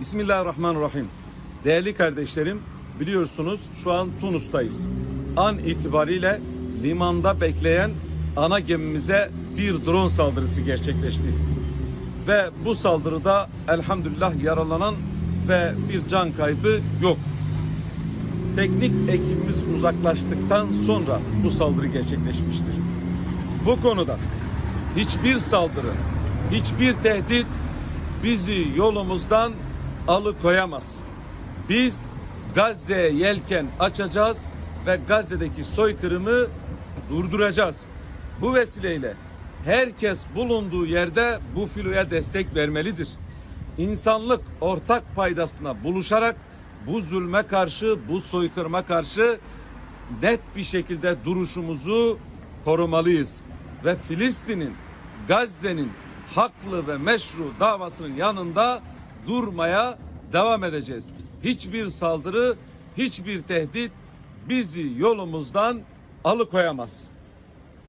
Bismillahirrahmanirrahim. Değerli kardeşlerim, biliyorsunuz şu an Tunus'tayız. An itibariyle limanda bekleyen ana gemimize bir drone saldırısı gerçekleşti. Ve bu saldırıda elhamdülillah yaralanan ve bir can kaybı yok. Teknik ekibimiz uzaklaştıktan sonra bu saldırı gerçekleşmiştir. Bu konuda hiçbir saldırı, hiçbir tehdit bizi yolumuzdan alıkoyamaz. Biz Gazze'ye yelken açacağız ve Gazze'deki soykırımı durduracağız. Bu vesileyle herkes bulunduğu yerde bu filoya destek vermelidir. İnsanlık ortak paydasına buluşarak bu zulme karşı, bu soykırıma karşı net bir şekilde duruşumuzu korumalıyız. Ve Filistin'in, Gazze'nin haklı ve meşru davasının yanında durmaya devam edeceğiz. Hiçbir saldırı, hiçbir tehdit bizi yolumuzdan alıkoyamaz.